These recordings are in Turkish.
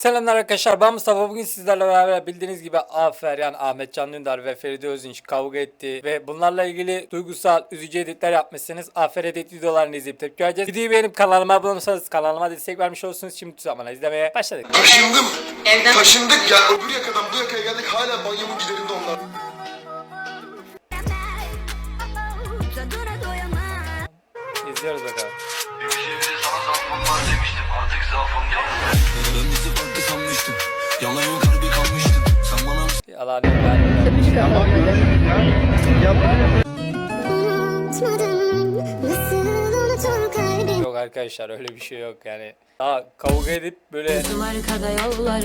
Selamlar arkadaşlar ben Mustafa bugün sizlerle beraber bildiğiniz gibi Afer yani Ahmet Can Dündar ve Feride Özünç kavga etti ve bunlarla ilgili duygusal üzücü editler yapmışsınız. Afer edit videolarını izleyip tepki vereceğiz. Videoyu beğenip kanalıma abone olursanız kanalıma destek vermiş olursunuz. Şimdi zamana izlemeye başladık. Taşındım. Evden- Taşındık ya. Öbür yakadan bu yakaya geldik. Hala banyomun giderinde onlar. İzliyoruz bakalım. Şimdi sana zaafım var demiştim artık zaafım yok. Yalan yok harbi kalmıştım. Sen bana Yalan yok yani. Unutmadım nasıl unutur kalbim Yok arkadaşlar öyle bir şey yok yani. Daha kavga edip böyle Gözüm arkada yollar,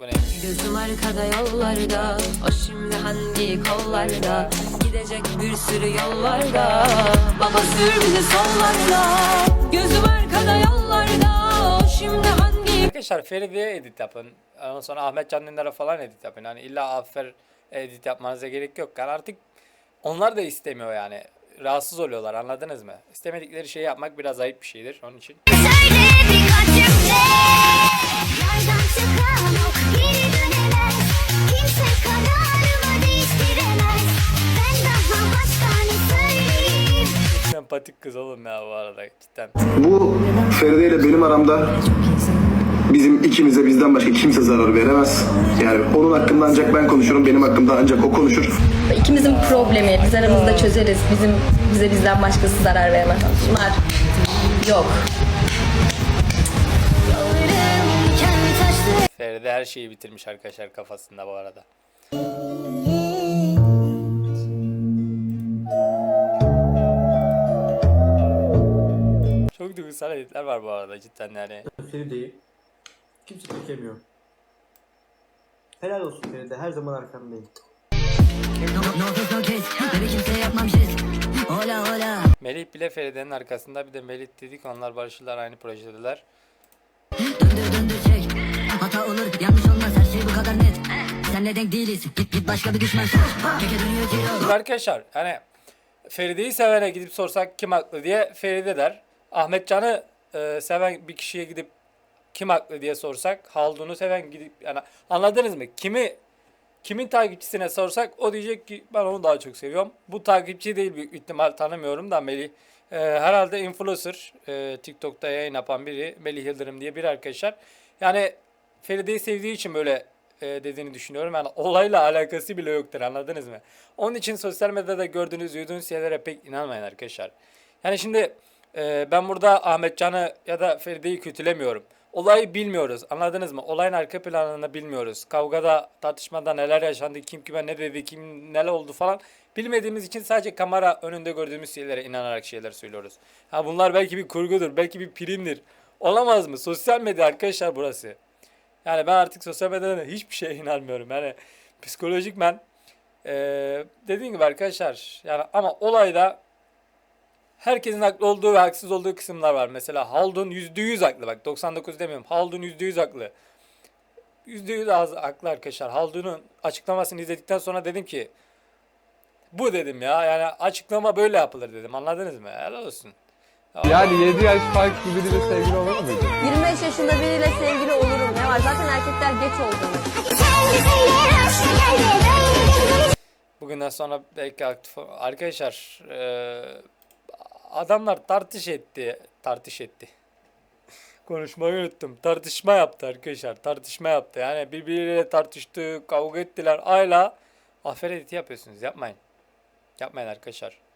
bu neymiş? gözüm arkada yollarda O şimdi hangi kollarda Gidecek bir sürü yollarda Baba sür bizi sollarda Gözüm arkada yollarda O şimdi hangi Arkadaşlar Feride'ye edit yapın. Ondan sonra Ahmet Can Dündar'a falan edit yapın. Yani illa Afer edit yapmanıza gerek yok. Yani artık onlar da istemiyor yani. Rahatsız oluyorlar anladınız mı? İstemedikleri şeyi yapmak biraz ayıp bir şeydir onun için. Sempatik kız oğlum ya bu arada cidden. Bu Feride ile benim aramda bizim ikimize bizden başka kimse zarar veremez. Yani onun hakkında ancak ben konuşurum. Benim hakkımda ancak o konuşur. İkimizin problemi biz aramızda çözeriz. Bizim bize bizden başkası zarar veremez. Bunlar yok. Feride her şeyi bitirmiş arkadaşlar kafasında bu arada. Çok duygusal editler var bu arada cidden yani. Feride'yi kimse çekemiyor. Helal olsun Feride, her zaman arkandayım. Melih bile Feride'nin arkasında bir de Melih dedik onlar barışırlar aynı projedeler. Hata olur, yanlış olmaz her şey bu kadar net Senle denk değiliz, git git başka bir düşman Şimdi arkadaşlar hani Feride'yi sevene gidip sorsak kim haklı diye Feride der. Ahmet Can'ı e, seven bir kişiye gidip kim haklı diye sorsak Haldun'u seven gidip yani anladınız mı? Kimi kimin takipçisine sorsak o diyecek ki ben onu daha çok seviyorum. Bu takipçi değil büyük ihtimal tanımıyorum da Melih. E, herhalde influencer e, TikTok'ta yayın yapan biri Melih Yıldırım diye bir arkadaşlar. Yani Feride'yi sevdiği için böyle e, dediğini düşünüyorum. Yani olayla alakası bile yoktur anladınız mı? Onun için sosyal medyada gördüğünüz, duyduğunuz şeylere pek inanmayın arkadaşlar. Yani şimdi e, ben burada Ahmet Can'ı ya da Feride'yi kötülemiyorum. Olayı bilmiyoruz anladınız mı? Olayın arka planını bilmiyoruz. Kavgada, tartışmada neler yaşandı, kim kime ne dedi, kim neler oldu falan bilmediğimiz için sadece kamera önünde gördüğümüz şeylere inanarak şeyler söylüyoruz. Ha bunlar belki bir kurgudur, belki bir primdir. Olamaz mı? Sosyal medya arkadaşlar burası. Yani ben artık sosyal medyada hiçbir şeye inanmıyorum. Yani psikolojik ben eee dediğim gibi arkadaşlar yani ama olayda herkesin haklı olduğu ve haksız olduğu kısımlar var. Mesela Haldun %100 haklı bak 99 demiyorum. Haldun %100 haklı. %100 az haklı arkadaşlar. Haldun'un açıklamasını izledikten sonra dedim ki bu dedim ya yani açıklama böyle yapılır dedim. Anladınız mı? Helal olsun. Yani 7 yaş fark gibi biriyle sevgili olur muydu? 25 yaşında biriyle sevgili olurum. Ne var? Zaten erkekler geç oldu. Bugünden sonra belki aktif arkadaşlar eee, adamlar tartış etti tartış etti. Konuşmayı unuttum. Tartışma yaptı arkadaşlar tartışma yaptı. Yani birbirleriyle tartıştı kavga ettiler. Ayla afer editi yapıyorsunuz. Yapmayın. Yapmayın arkadaşlar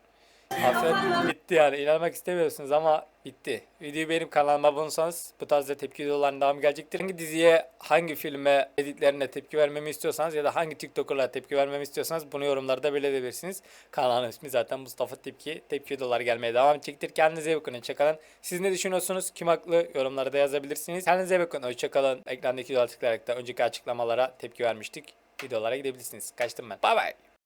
Afer bitti yani inanmak istemiyorsunuz ama bitti. Videoyu benim kanalıma abone olursanız bu tarzda tepki videoların devamı gelecektir. Hangi diziye, hangi filme, editlerine tepki vermemi istiyorsanız ya da hangi TikToker'la tepki vermemi istiyorsanız bunu yorumlarda belirtebilirsiniz. Kanalın ismi zaten Mustafa Tepki. Tepki videoları gelmeye devam edecektir. Kendinize iyi bakın. Hoşçakalın. Siz ne düşünüyorsunuz? Kim haklı? Yorumlarda yazabilirsiniz. Kendinize iyi bakın. Hoşçakalın. Ekrandaki videoları tıklayarak da önceki açıklamalara tepki vermiştik. Videolara gidebilirsiniz. Kaçtım ben. Bay bay.